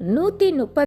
நூற்றி முப்பத்தி